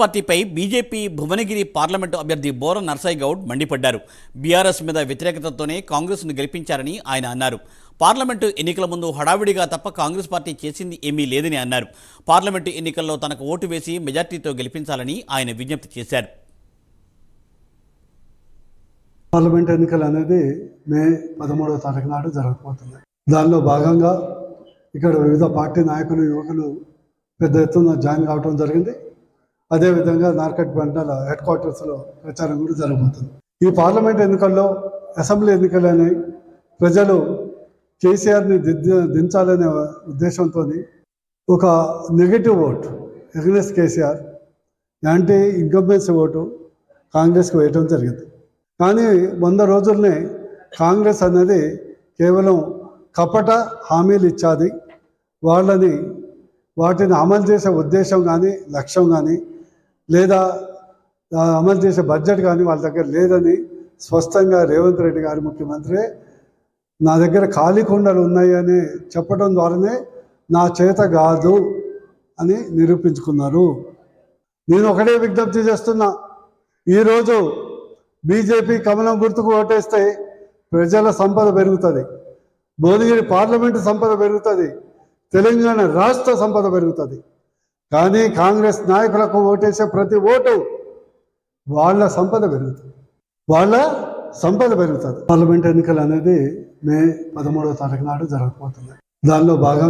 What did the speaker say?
పార్టీపై BJP Bhuvanagiri parliament అభ్యర్థి బోర నర్సాయి గౌడ్ మండిపడ్డారు. బీఆర్ఎస్ మీద వ్యతిరేకతతోనే కాంగ్రెస్ను గెలిపించారని ఆయన అన్నారు. పార్లమెంటు ఎన్నికల ముందు హడావిడిగా తప్ప కాంగ్రెస్ పార్టీ చేసింది ఏమీ లేదని అన్నారు. పార్లమెంటు ఎన్నికల్లో తనకు ఓటు వేసి మెజార్టీతో గెలిపించాలని ఆయన విజ్ఞప్తి చేశారు. పార్లమెంట్ ఎన్నికలు అనేది మే పదమూడవ తారీఖు నాడు జరగబోతుంది దానిలో భాగంగా ఇక్కడ వివిధ పార్టీ నాయకులు యువకులు పెద్ద ఎత్తున జాయిన్ కావడం జరిగింది. అదేవిధంగా నార్కట్ మండల హెడ్ క్వార్టర్స్లో ప్రచారం కూడా జరగబోతుంది. ఈ పార్లమెంట్ ఎన్నికల్లో అసెంబ్లీ ఎన్నికలని ప్రజలు కేసీఆర్ని దించాలనే ఉద్దేశంతో ఒక negative vote against KCR anti incumbency vote కాంగ్రెస్కి వేయటం జరిగింది. కానీ వంద రోజుల్నే కాంగ్రెస్ అనేది కేవలం కపట హామీలు ఇచ్చాది. వాళ్ళని వాటిని అమలు చేసే ఉద్దేశం కానీ లక్ష్యం కానీ లేదా అమలు చేసే బడ్జెట్ కానీ వాళ్ళ దగ్గర లేదని స్పష్టంగా రేవంత్ రెడ్డి గారు ముఖ్యమంత్రి నా దగ్గర ఖాళీ కుండలు ఉన్నాయని చెప్పడం ద్వారానే నా చేత కాదు అని నిరూపించుకున్నారు. నేను ఒకటే విజ్ఞప్తి చేస్తున్నా. ఈరోజు బీజేపీ కమలం గుర్తుకు ఓటేస్తే ప్రజల సంపద పెరుగుతుంది. భువనగిరి పార్లమెంటు సంపద పెరుగుతుంది. తెలంగాణ రాష్ట్ర సంపద పెరుగుతుంది. కానీ కాంగ్రెస్ నాయకులకు ఓటేసే ప్రతి ఓటు వాళ్ళ సంపద పెరుగుతుంది. వాళ్ళ సంపద పెరుగుతుంది. పార్లమెంట్ ఎన్నికలు అనేది మే పదమూడవ తారీఖు నాడు జరగబోతుంది దానిలో భాగంగా